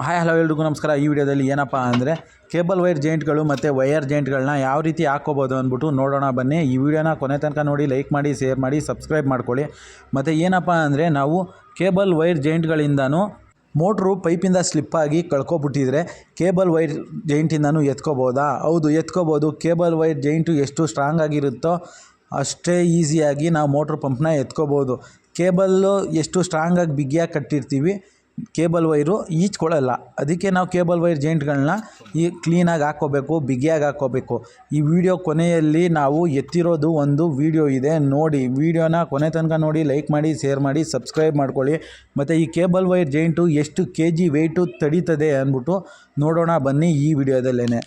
Hi, hello ಎಲ್ರಿಗೂ ನಮಸ್ಕಾರ. ಈ ವಿಡಿಯೋದಲ್ಲಿ ಏನಪ್ಪ ಅಂದರೆ ಕೇಬಲ್ ವೈರ್ ಜೈಂಟ್ಗಳು ಮತ್ತು ವೈರ್ ಜಾಯಿಂಟ್ಗಳನ್ನ ಯಾವ ರೀತಿ ಹಾಕೋಬೋದು ಅಂದ್ಬಿಟ್ಟು ನೋಡೋಣ ಬನ್ನಿ. ಈ ವಿಡಿಯೋನ ಕೊನೆ ತನಕ ನೋಡಿ, ಲೈಕ್ ಮಾಡಿ, ಶೇರ್ ಮಾಡಿ, ಸಬ್ಸ್ಕ್ರೈಬ್ ಮಾಡ್ಕೊಳ್ಳಿ. ಮತ್ತು ಏನಪ್ಪ ಅಂದರೆ ನಾವು ಕೇಬಲ್ ವೈರ್ ಜಾಯಿಂಟ್ಗಳಿಂದನೂ ಮೋಟ್ರು ಪೈಪಿಂದ ಸ್ಲಿಪ್ಪಾಗಿ ಕಳ್ಕೊಬಿಟ್ಟಿದ್ರೆ ಕೇಬಲ್ ವೈರ್ ಜೈಂಟಿಂದನೂ ಎತ್ಕೋಬೋದಾ? ಹೌದು, ಎತ್ಕೋಬೋದು. ಕೇಬಲ್ ವೈರ್ ಜೈಂಟು ಎಷ್ಟು ಸ್ಟ್ರಾಂಗ್ ಆಗಿರುತ್ತೋ ಅಷ್ಟೇ ಈಸಿಯಾಗಿ ನಾವು ಮೋಟ್ರ್ ಪಂಪ್ನ ಎತ್ಕೋಬೋದು. ಕೇಬಲ್ಲು ಎಷ್ಟು ಸ್ಟ್ರಾಂಗಾಗಿ ಬಿಗಿಯಾಗಿ ಕಟ್ಟಿರ್ತೀವಿ ಕೇಬಲ್ ವೈರು ಈಚ್ಕೊಳ್ಳಲ್ಲ. ಅದಕ್ಕೆ ನಾವು ಕೇಬಲ್ ವೈರ್ ಜೈಂಟ್ಗಳನ್ನ ಈ ಕ್ಲೀನಾಗಿ ಹಾಕ್ಕೋಬೇಕು, ಬಿಗಿಯಾಗಿ ಹಾಕ್ಕೋಬೇಕು. ಈ ವಿಡಿಯೋ ಕೊನೆಯಲ್ಲಿ ನಾವು ಎತ್ತಿರೋದು ಒಂದು ವಿಡಿಯೋ ಇದೆ. ನೋಡಿ, ವಿಡಿಯೋನ ಕೊನೆ ತನಕ ನೋಡಿ, ಲೈಕ್ ಮಾಡಿ, ಶೇರ್ ಮಾಡಿ, ಸಬ್ಸ್ಕ್ರೈಬ್ ಮಾಡ್ಕೊಳ್ಳಿ. ಮತ್ತು ಈ ಕೇಬಲ್ ವೈರ್ ಜೈಂಟು ಎಷ್ಟು ಕೆ ಜಿ ವೆಯ್ಟು ತಡೀತದೆ ಅಂದ್ಬಿಟ್ಟು ನೋಡೋಣ ಬನ್ನಿ ಈ ವಿಡಿಯೋದಲ್ಲೇ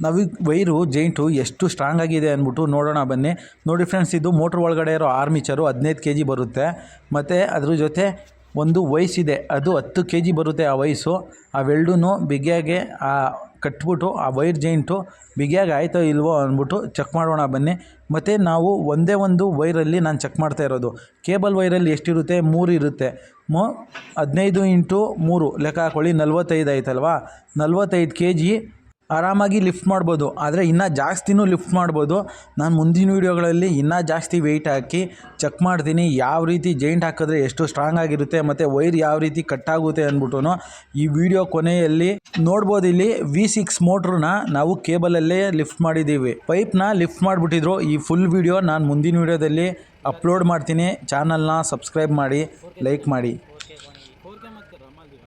ನಾವು ವೈರು, ಜೈಂಟು ಎಷ್ಟು ಸ್ಟ್ರಾಂಗ್ ಆಗಿದೆ ಅಂದ್ಬಿಟ್ಟು ನೋಡೋಣ ಬನ್ನಿ. ನೋಡಿ ಫ್ರೆಂಡ್ಸ್ ಇದು ಮೋಟ್ರ್ ಒಳಗಡೆ ಇರೋ ಆರ್ಮಿಚರು ಹದಿನೈದು ಕೆ ಜಿ ಬರುತ್ತೆ. ಮತ್ತು ಅದ್ರ ಜೊತೆ ಒಂದು ವಯಸ್ಸಿದೆ ಅದು ಹತ್ತು ಕೆ ಜಿ ಬರುತ್ತೆ ಆ ವಯಸ್ಸು ವೆಲ್ಡೂ ಬಿಗಿಯಾಗೆ, ಆ ಕಟ್ಬಿಟ್ಟು, ಆ ವೈರ್ ಜೈಂಟು ಬಿಗಿಯಾಗಿ ಆಯ್ತೋ ಇಲ್ವೋ ಅಂದ್ಬಿಟ್ಟು ಚೆಕ್ ಮಾಡೋಣ ಬನ್ನಿ. ಮತ್ತು ನಾವು ಒಂದೇ ಒಂದು ವೈರಲ್ಲಿ ನಾನು ಚೆಕ್ ಮಾಡ್ತಾ ಇರೋದು. ಕೇಬಲ್ ವೈರಲ್ಲಿ ಎಷ್ಟಿರುತ್ತೆ? ಮೂರು ಇರುತ್ತೆ. ಮೊ, ಹದಿನೈದು ಇಂಟು ಮೂರು. ಲೆಕ್ಕ ಹಾಕೊಳ್ಳಿ, ನಲ್ವತ್ತೈದು ಆಯ್ತಲ್ವಾ? ನಲ್ವತ್ತೈದು ಕೆ ಜಿ ಆರಾಮಾಗಿ ಲಿಫ್ಟ್ ಮಾಡ್ಬೋದು. ಆದರೆ ಇನ್ನೂ ಜಾಸ್ತಿನೂ ಲಿಫ್ಟ್ ಮಾಡ್ಬೋದು. ನಾನು ಮುಂದಿನ ವೀಡಿಯೋಗಳಲ್ಲಿ ಇನ್ನೂ ಜಾಸ್ತಿ ವೆಯ್ಟ್ ಹಾಕಿ ಚೆಕ್ ಮಾಡ್ತೀನಿ ಯಾವ ರೀತಿ ಜೈಂಟ್ ಹಾಕಿದ್ರೆ ಎಷ್ಟು ಸ್ಟ್ರಾಂಗ್ ಆಗಿರುತ್ತೆ ಮತ್ತು ವೈರ್ ಯಾವ ರೀತಿ ಕಟ್ಟಾಗುತ್ತೆ ಅಂದ್ಬಿಟ್ಟು ಈ ವಿಡಿಯೋ ಕೊನೆಯಲ್ಲಿ ನೋಡ್ಬೋದು ಇಲ್ಲಿ ವಿ ಸಿಕ್ಸ್ ಮೋಟ್ರನ್ನ ನಾವು ಕೇಬಲಲ್ಲೇ ಲಿಫ್ಟ್ ಮಾಡಿದ್ದೀವಿ. ಪೈಪ್ನ ಲಿಫ್ಟ್ ಮಾಡಿಬಿಟ್ಟಿದ್ರು. ಈ ಫುಲ್ ವಿಡಿಯೋ ನಾನು ಮುಂದಿನ ವೀಡಿಯೋದಲ್ಲಿ ಅಪ್ಲೋಡ್ ಮಾಡ್ತೀನಿ. ಚಾನಲ್ನ ಸಬ್ಸ್ಕ್ರೈಬ್ ಮಾಡಿ ಲೈಕ್ ಮಾಡಿ.